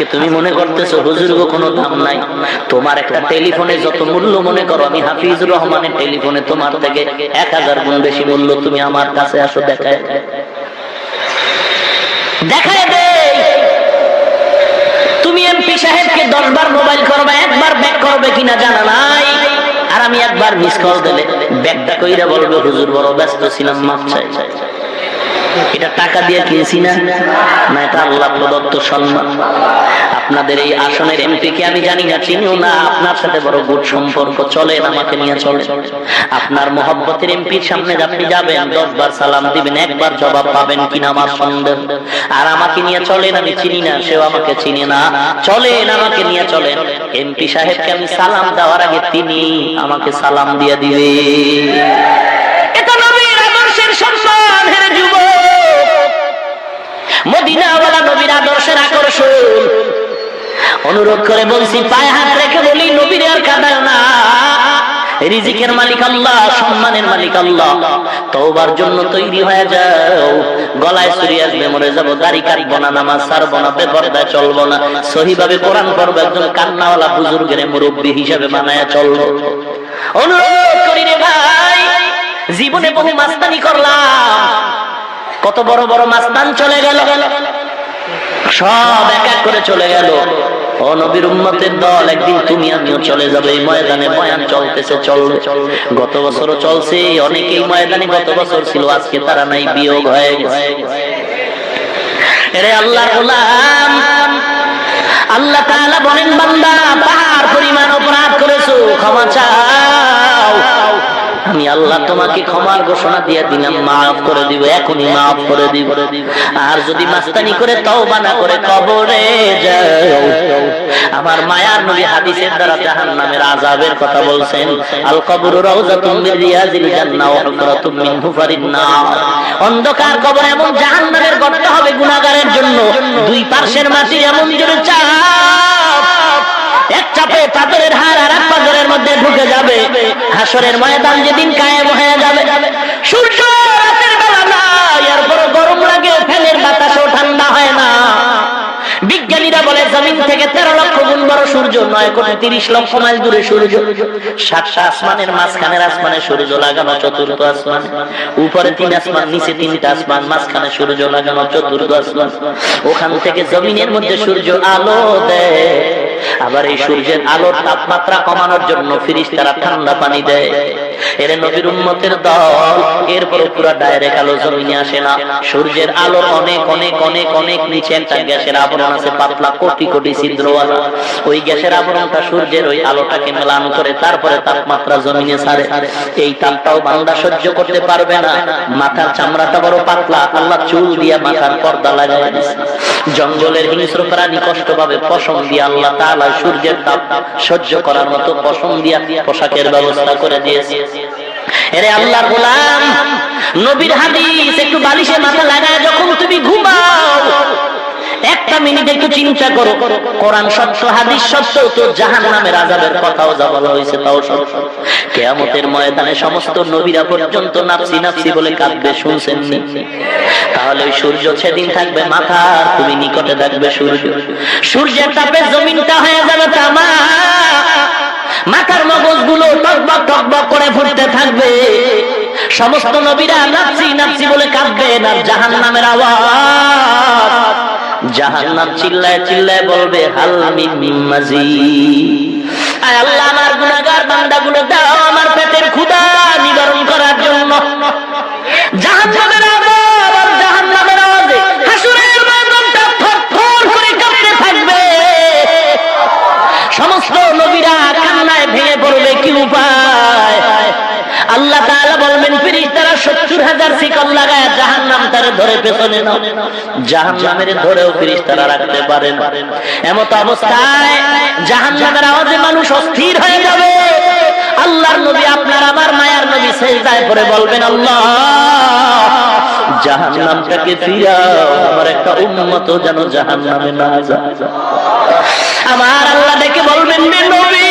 আজকে তুমি মনে করতেছো হুজুর কোনো দাম নাই। তোমার একটা টেলিফোনে যত মূল্য মনে করো, আমি হাফিজুর রহমানের টেলিফোনে তোমার থেকে এক হাজার গুণ বেশি মূল্য তুমি আমার কাছে আসো, দেখায় দেখায় দে। তুমি এমপি সাহেবকে দশবার মোবাইল করবে, একবার ব্যাক করবে কিনা জানা নাই। আর আমি একবার মিস কল দিলে ব্যাকটা কইরা বলবে, হুজুর, বড় ব্যস্ত ছিলাম, মাপ চাই। এটা টাকা দিয়ে কিনছি না? না, এটা আল্লাহ প্রদত্ত সম্মান। আপনাদের এই আসনের এমপি কে আমি জানি না চিনিও না। আপনার সাথে বড় গুড সম্পর্ক। চলে আমাকে নিয়ে চলে আপনার মোহব্বতের এমপির সামনে আপনি যাবেন, দশবার সালাম দিবেন, একবার জবাব পাবেন কিনা আমার সন্দেহ। আর আমাকে নিয়ে চলেন, আমি চিনি না, সেও আমাকে চিনি না। চলেন, আমাকে নিয়ে চলেন। এমপি সাহেবকে আমি সালাম দেওয়ার আগে তিনি আমাকে সালাম দিয়ে দিবে। মদিনাওয়ালা নবীর আদর্শের আকর্ষণ। অনুরোধ করে বলছি, পায়ে হাত রেখে বলি, নবীর আর কাদায় না। রিজিকের মালিক আল্লাহ, সম্মানের মালিক আল্লাহ। তওবার জন্য তৈরি হয়ে যাও। গলায় ছুরি আসবে, মরে যাব, দাড়ি কাটবো না, নামাজ ছাড়বো না, বেপরদায় চলবো না। সহিভাবে কোরআন পড়ব, একজন কান্নাওয়ালা বুজুর্গের মুরব্বী হিসাবে বানায় চলবো। অনুরোধ করি রে ভাই, জীবনে বহু মাস্তানি করলাম। কত বড় বড় মাস্তান চলে গেল। সব এক এক করে চলে গেল। দল, একদিন তুমি আমিও চলে যাবে। এই ময়দানে চলতেছে, চলবে। গত বছরও চলছে, অনেকেই ময়দানে গত বছর ছিল, আজকে তারা নাই, বিয়োগ হয়ে গেছে। আল্লাহ বলেন, বান্দা, পাহাড় পরিমাণ অপরাধ করেছ, ক্ষমা আল্লাহ তোমাকে ক্ষমার ঘোষণা দিয়ে দিলাম, মাফ করে দিব, এখনই মাফ করে দিব। আর যদি মাস্তানি করে তওবা না করে কবরে যাও। আমার মায়ার নবী হাদিসের দ্বারা জাহান্নামের আযাবের কথা বলছেন আল কবরু রাউযাতুম মিন রিয়াজিল জান্নাহ ওয়া হুফরাতুম মিন হুফারিন নার। অন্ধকার কবর এমন জাহান্নামের গর্ত হবে গুনাহগারের জন্য, দুই পার্শ্বের মাটি এমন জোরে চাপ, এক চাপে পাথরের হার আর এক পাথরের মধ্যে ঢুকে যাবে। হাসরের ময়দান যেদিন কায়েম হয়ে যাবে, সূর্য রাতের বেলা নাই এরপর গরম লাগে, ফ্যানের বাতাসও ঠান্ডা হয় না। বিজ্ঞানীরা বলে, জমিন থেকে তেরো লক্ষ গুণ বড় সূর্য, নয় কোটি তিরিশ লক্ষ মাইল দূরে সূর্য। সাতটা আসমানের মাঝখানের আসমানে সূর্য লাগানো চতুর্থ আসমান। উপরে তিন আসমান, নিচে তিনটা আসমান, মাঝখানে সূর্য লাগানো চতুর্থ আসমান। ওখান থেকে জমিনের মধ্যে সূর্য আলো দেয়। আবার এই সূর্যের আলোর তাপমাত্রা কমানোর জন্য ফিরিস তারা ঠান্ডা পানি দেয়। এর নবীর উন্মতের দল। এরপর পুরা ডাইরেক্ট আলো জমিনে আসে না। সূর্যের আলো অনেক অনেক অনেক অনেক নিচে একটা গ্যাসের আবরণ আছে, পাতলা কোটি কোটি ছিদ্রওয়ালা। ওই গ্যাসের আবরণটা সূর্যের ওই আলোটাকে মেলান করে তারপরে তাপমাত্রা জমিনে ছাড়ে এই তাপটাও বান্দা সহ্য করতে পারবে না। মাথার চামড়াটা বড় পাতলা। আল্লাহ চুল দিয়া মাথার পর্দা লাগাই জঙ্গলের হিংস্র প্রাণী কষ্ট পাবে পশম দিয়ে আল্লাহ তাআলা সূর্যের তাপ সহ্য করার মতো পশম দিয়া পোশাকের ব্যবস্থা করে দিয়েছে। এরে আল্লাহর গোলাম, নবীর হাদিস, একটু বালিশে মাথা লাগায় যখন তুমি ঘুমাও, একটা মিনিট একটু চিন্তা করো, কোরআন সত্য, হাদিস সত্য, তো জাহান নামের আজাবের কথাও যা বলা হয়েছে তাও সত্য। কেয়ামতের ময়দানে সমস্ত নবীরা পর্যন্ত নাফসি নাফসি বলে কাঁদবে, শুনছেন তাহলে ওই সূর্য সেদিন থাকবে মাথা তুমি নিকটে থাকবে সূর্য। সূর্যের তাপে জমিনটা হয়ে যাবে তামা। মাথার মগজগুলো টকবক টকবক করে ফুটতে থাকবে। সমস্ত নবীরা নাচি নাচি বলে কাঁদবেন আর জাহান নামের আওয়াজ। জাহান নাম চিল্লায় চিল্লায় বলবে হাল্লামি মিন আল্লাহ, আমার গুনাহগার বান্দাগুলো দাও আমার পেটের ক্ষুধা। তারে ধরে পেছনে নাও। জাহান্নামের ধরেও ফেরেশতারা রাখতে পারেন। এমত অবস্থায় জাহান্নামের আওয়াজে মানুষ অস্থির হয়ে যাবে। আল্লাহর নবী আপনার, আমার মায়ার নবী সেজদায় পড়ে বলবেন, আল্লাহ, জাহান্নামটাকে ফিরাও। আমার একটা উম্মত যেন জাহান্নামে না যায়। আমার আল্লাহ ডেকে বলবেন নবী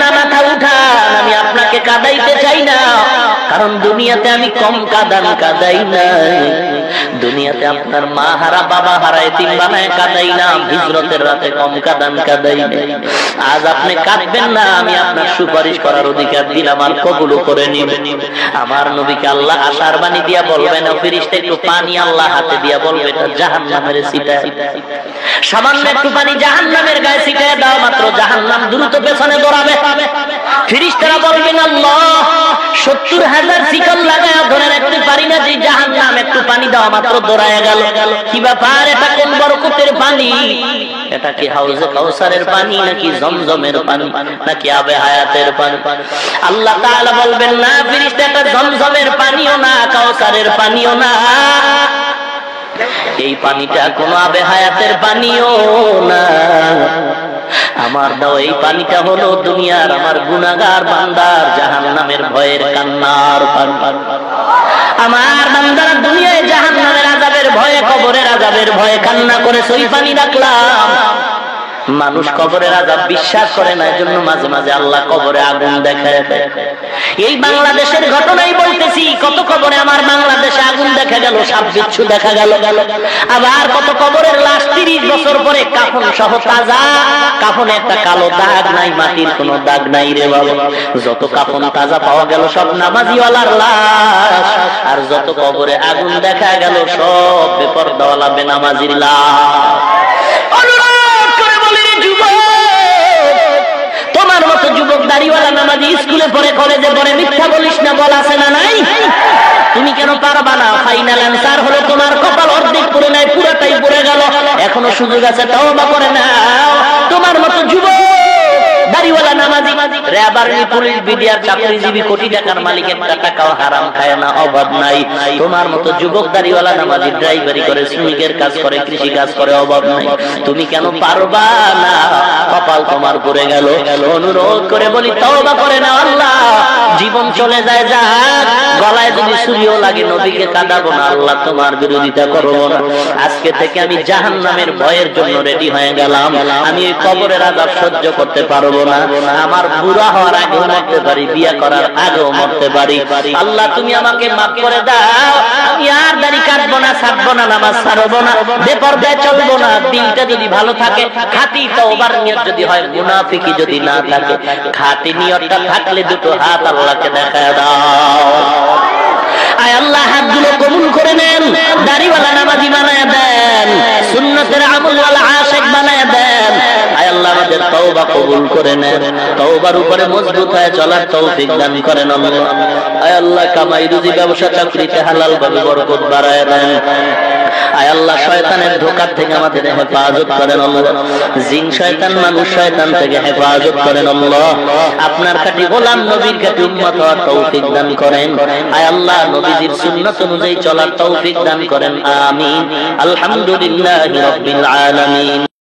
না মাথা উঠান, আমি আপনাকে কাদাইতে চাই না। কারণ দুনিয়াতে আমি কম কাদান কাদাই নাই। দুনিয়াতে আপনার মা হারা, বাবা হারা, এতিম বানায় কাদাই না হিজরতের রাতে কম কাদান কাদাই আজ আপনি কাঁদবেন না, আমি আপনার সুপারিশ করার অধিকার দিলাম আর কবুল করে নিবেন আমার নবীকে আল্লাহ আশার বাণী দিয়া বলবেন ফিরিস্তা একটু পানি আল্লাহ হাতে দিয়া বলবে, এটা জাহান্নামের সিটা সামান্য একটু পানি জাহান্নামের গায়ে ছিটায় দাও, মাত্র জাহান্নাম দ্রুত পেছনে দৌড়াবে। ফিরিস্তারা বলবেন, আল্লাহ, সত্তর হাজার শিকল লাগায় ধরে রাখতে পারি না পানি দেওয়া মাত্র দৌড়ায় গেল। কি ব্যাপার? এটা কোন বরকতের পানি? এটা কি হাউজে কাউসারের পানি নাকি জমজমের পানি? নাকি আবে হায়াতের পানি? আল্লাহ তাআলা বলবেন, না জমজমের পানিও না, কাউসারের পানিও না। এই পানিটা কোন আবে হায়াতের পানিও না। আমার দাও, এই পানিটা হলো দুনিয়ার আমার গুনাগার বান্দার জাহান নামের ভয়ের কান্নার পানি। আমার বান্দার দুনিয়ায় জাহান নামের আজাবের ভয়ে কবরের কান্না করে সই পানি রাখলাম মানুষ কবরের আজাব বিশ্বাস করে না, এজন্য মাঝে মাঝে আল্লাহ কবরে আগুন দেখায়। এই বাংলাদেশের ঘটনাই বলতেছি, কত কবরে আমার বাংলাদেশে আগুন দেখা গেল, সাপ বিচ্ছু দেখা গেল। গেল আবার কত কবরের লাশ তিরিশ বছর পরে কাফন সহ তাজা, কাফনে একটা কালো দাগ নাই, মাটির কোনো দাগ নাই রে বাবা। যত কাফন তাজা পাওয়া গেল, সব নামাজিওয়ালার লাশ। আর যত কবরে আগুন দেখা গেল, সব বেপরদাওয়ালা বেনামাজির লাশ। দাড়িওয়ালা নামাজি স্কুলে পড়ে কলেজে পড়ে, মিথ্যা বলিস না, বল আছে না নাই? তুমি কেন পারবা না? ফাইনাল অ্যান্সার হলো তোমার কপাল অর্ধেক পড়ে নাই, পুরোটাই পড়ে গেল। এখনও সুযোগ আছে তাও বা করে না তোমার মতো যুবক দাড়িওয়ালা নামাজি তুমি কেন পারবা না? কপাল তোমার পড়ে গেল। অনুরোধ করে বলি, তওবা করে না আল্লাহ। জীবন চলে যায় যাক। গলায় যদি সুরিও লাগে, নবীকে কাঁদাবো না। আল্লাহ তোমার বিরোধিতা করব না। আজকে থেকে আমি জাহান্নামের ভয়ের জন্য রেডি হয়ে গেলাম। আমি কবরের আজাব সহ্য করতে পারব না। আমার বুড়া হওয়ার আগেও মরতে পারি বিয়ে করার আগেও মরতে পারি। আল্লাহ তুমি আমাকে মাফ করে দাও। আমি আর দাড়ি কাটবো না ছাড়বো না নামাজ ছাড়বো না বেপরদায় চলবো না। দিনটা যদি ভালো থাকে খাতি তওবার নিয়ত যদি হয় মুনাফিকি যদি না থাকে খাতি নিয়তটা থাকলে দুটো হাত আল্লাহকে দেখা দাও। আয় আল্লাহ হাতগুলো কবুল করে নেন। দাড়িওয়ালা নামাজি বানায় দেন। সুন্নতের আমলওয়ালা তওবা কবুল করে নেন তওবার উপরে মজবুত হয়ে চলার তৌফিক দান করেন আল্লাহ আয় আল্লাহ, কামাই রুজি ব্যবসা চাকরিতে হালাল ভাবে বরকত বাড়ায় দেন। আয় আল্লাহ, শয়তানের ধোকার থেকে আমাদের হেফাজত করেন আল্লাহ জিন শয়তান, মানুষ শয়তান থেকে হেফাজত করেন আল্লাহ আপনার কাটি গোলাম নবীর কাটি উম্মত হওয়ার তৌফিক দান করেন। আয় আল্লাহ, নবীজির সুন্নাত অনুযায়ী চলার তৌফিক দান করেন। আমিন। আলহামদুলিল্লাহি রাব্বিল আলামিন।